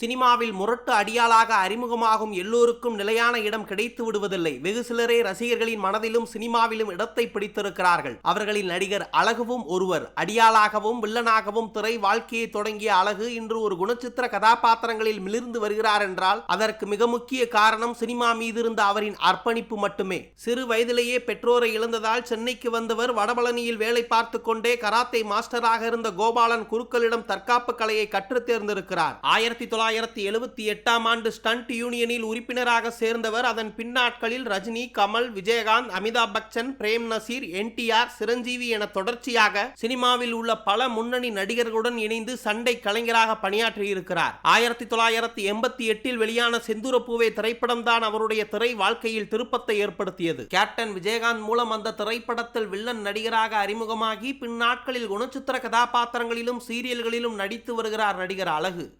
சினிமாவில் முரட்டு அடியாளாக அறிமுகமாகும் எல்லோருக்கும் நிலையான இடம் கிடைத்து விடுவதில்லை. வெகு சிலரே ரசிகர்களின் மனதிலும் சினிமாவிலும் இடத்தை பிடித்திருக்கிறார்கள். அவர்களின் நடிகர் அழகுவும் ஒருவர். அடியாளாகவும் வில்லனாகவும் திரை வாழ்க்கையை தொடங்கிய அழகு இன்று ஒரு குணச்சித்திர கதாபாத்திரங்களில் மிளிர்ந்து வருகிறார் என்றால் அதற்கு மிக முக்கிய காரணம் சினிமா மீது இருந்த அவரின் அர்ப்பணிப்பு மட்டுமே. சிறு வயதிலேயே பெற்றோரை இழந்ததால் சென்னைக்கு வந்தவர் வடபழனியில் வேலை பார்த்து கொண்டே கராத்தே மாஸ்டராக இருந்த கோபாலன் குருக்களிடம் தற்காப்பு கலையை கற்றுத் தேர்ந்திருக்கிறார். ஆயிரத்தி தொள்ளாயிரத்தி தொள்ளாயிரத்தி எழுபத்தி எட்டாம் ஆண்டு ஸ்டண்ட் யூனியனில் உறுப்பினராக சேர்ந்தவர். அதன் பின்னாட்களில் ரஜினி கமல் விஜயகாந்த் அமிதாப் பச்சன் பிரேம் நசீர் என்டிஆர் சிரஞ்சீவி என தொடர்ச்சியாக சினிமாவில் உள்ள பல முன்னணி நடிகர்களுடன் இணைந்து சண்டை கலைஞராக பணியாற்றியிருக்கிறார். ஆயிரத்தி தொள்ளாயிரத்தி எண்பத்தி எட்டில் வெளியான செந்தூரப்பூவே திரைப்படம் தான் அவருடைய திரை வாழ்க்கையில் திருப்பத்தை ஏற்படுத்தியது. கேப்டன் விஜயகாந்த் மூலம் அந்த திரைப்படத்தில் வில்லன் நடிகராக அறிமுகமாகி பின்னாட்களில் குணச்சித்திர கதாபாத்திரங்களிலும் சீரியல்களிலும் நடித்து வருகிறார் நடிகர் அழகு.